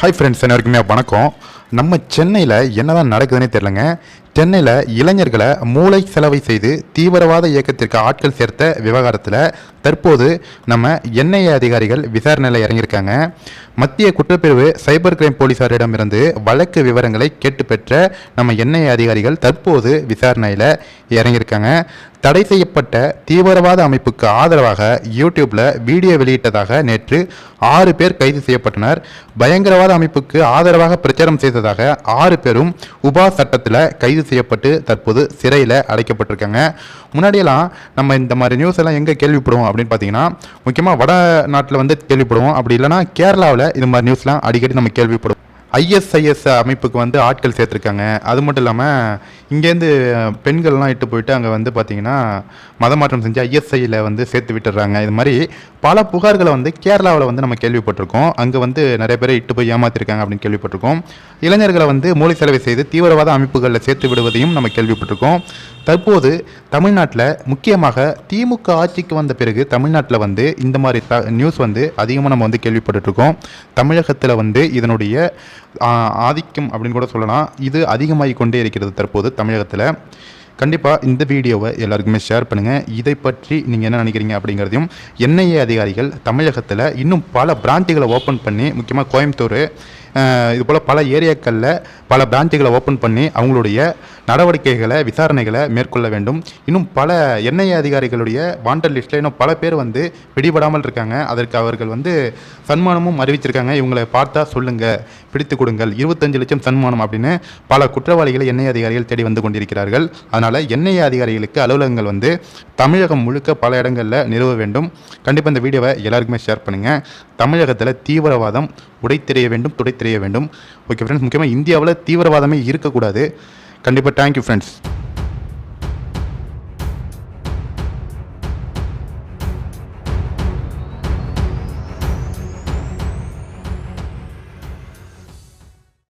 Hi friends எல்லாருக்குமே வணக்கம். நம்ம சென்னையில் என்னதான் நடக்குதுன்னே தெரிலங்க சென்னையில் இளைஞர்களை மூளை செலவை செய்து தீவிரவாத இயக்கத்திற்கு ஆட்கள் சேர்த்த விவகாரத்தில் தற்போது நம்ம என்ஐஏ அதிகாரிகள் விசாரணையில் இறங்கியிருக்காங்க. மத்திய குற்றப்பிரிவு சைபர் கிரைம் போலீசாரிடமிருந்து வழக்கு விவரங்களை கேட்டு பெற்ற நம்ம என்ஐஏ அதிகாரிகள் தற்போது விசாரணையில் இறங்கியிருக்காங்க. தடை செய்யப்பட்ட தீவிரவாத அமைப்புக்கு ஆதரவாக யூடியூப்ல வீடியோ வெளியிட்டதாக நேற்று ஆறு பேர் கைது செய்யப்பட்டனர். பயங்கரவாத அமைப்புக்கு ஆதரவாக பிரச்சாரம் செய்ததாக ஆறு பேரும் உபா சட்டத்தில் கைது செய்யப்பட்டு தற்போது சிறையில் அடைக்கப்பட்டிருக்காங்க. முன்னாடியெல்லாம் நம்ம இந்த மாதிரி நியூஸ் எல்லாம் எங்கே கேள்விப்படுவோம் அப்படின்னு பார்த்தீங்கன்னா முக்கியமாக வட நாட்டில் வந்து கேள்விப்படுவோம். அப்படி இல்லைன்னா கேரளாவில் இது மாதிரி நியூஸ்லாம் அடிக்கடி நம்ம கேள்விப்படுவோம். ஐஎஸ்ஐஎஸ் அமைப்புக்கு வந்து ஆட்கள் சேர்த்துருக்காங்க. அது மட்டும் இல்லாமல் இங்கேருந்து பெண்கள்லாம் இட்டு போயிட்டு அங்கே வந்து பார்த்தீங்கன்னா மதமாற்றம் செஞ்சு ஐஎஸ்ஐயில் வந்து சேர்த்து விட்டுறாங்க. இது மாதிரி பல புகார்களை வந்து கேரளாவில் வந்து நம்ம கேள்விப்பட்டிருக்கோம். அங்கே வந்து நிறைய பேரை இட்டு போய் ஏமாத்திருக்காங்க அப்படின்னு கேள்விப்பட்டிருக்கோம். இளைஞர்களை வந்து மூளை செலவை செய்து தீவிரவாத அமைப்புகளில் சேர்த்து விடுவதையும் நம்ம கேள்விப்பட்டிருக்கோம். தற்போது தமிழ்நாட்டில் முக்கியமாக திமுக ஆட்சிக்கு வந்த பிறகு தமிழ்நாட்டில் வந்து இந்த மாதிரி த நியூஸ் வந்து அதிகமாக நம்ம வந்து கேள்விப்பட்டுருக்கோம் தமிழகத்தில் வந்து இதனுடைய ஆதிக்கம் அப்படின்னு கூட சொல்லலாம். இது அதிகமாகி கொண்டே இருக்கிறது தற்போது தமிழகத்தில். கண்டிப்பாக இந்த வீடியோவை எல்லாருக்குமே ஷேர் பண்ணுங்கள் இதை பற்றி நீங்கள் என்ன நினைக்கிறீங்க அப்படிங்கிறதையும் என்ஐஏ அதிகாரிகள் தமிழகத்தில் இன்னும் பல பிரான்ச்சுகளை ஓப்பன் பண்ணி முக்கியமாக கோயம்புத்தூர் இதுபோல் இது போல் பல ஏரியாக்களில் பல பிரான்ச்சுகளை ஓப்பன் பண்ணி அவங்களுடைய நடவடிக்கைகளை விசாரணைகளை மேற்கொள்ள வேண்டும். இன்னும் பல என்ஐஏ அதிகாரிகளுடைய வாண்டட் லிஸ்ட்டில் இன்னும் பல பேர் வந்து பிடிபடாமல் இருக்காங்க. அதற்கு அவர்கள் வந்து சன்மானமும் அறிவிச்சிருக்காங்க. இவங்களை பார்த்தா சொல்லுங்கள் பிடித்து கொடுங்கள். இருபத்தஞ்சு லட்சம் சன்மானம் அப்படின்னு பல குற்றவாளிகளை என்ஐஏ அதிகாரிகள் தேடி வந்து கொண்டிருக்கிறார்கள். அதனால் என்ஐஏ அதிகாரிகளுக்கு அலுவலகங்கள் வந்து தமிழகம் முழுக்க பல இடங்களில் நிறுவ வேண்டும். கண்டிப்பாக இந்த வீடியோவை எல்லாருக்குமே ஷேர் பண்ணுங்கள் தமிழகத்தில் தீவிரவாதம் உடைத்தெறிய வேண்டும் துடைத்தெறிய வேண்டும். ஓகே ஃப்ரெண்ட்ஸ் முக்கியமாக இந்தியாவில் தீவிரவாதமே இருக்கக்கூடாது. கண்டிப்பாக தேங்க்யூ ஃப்ரெண்ட்ஸ்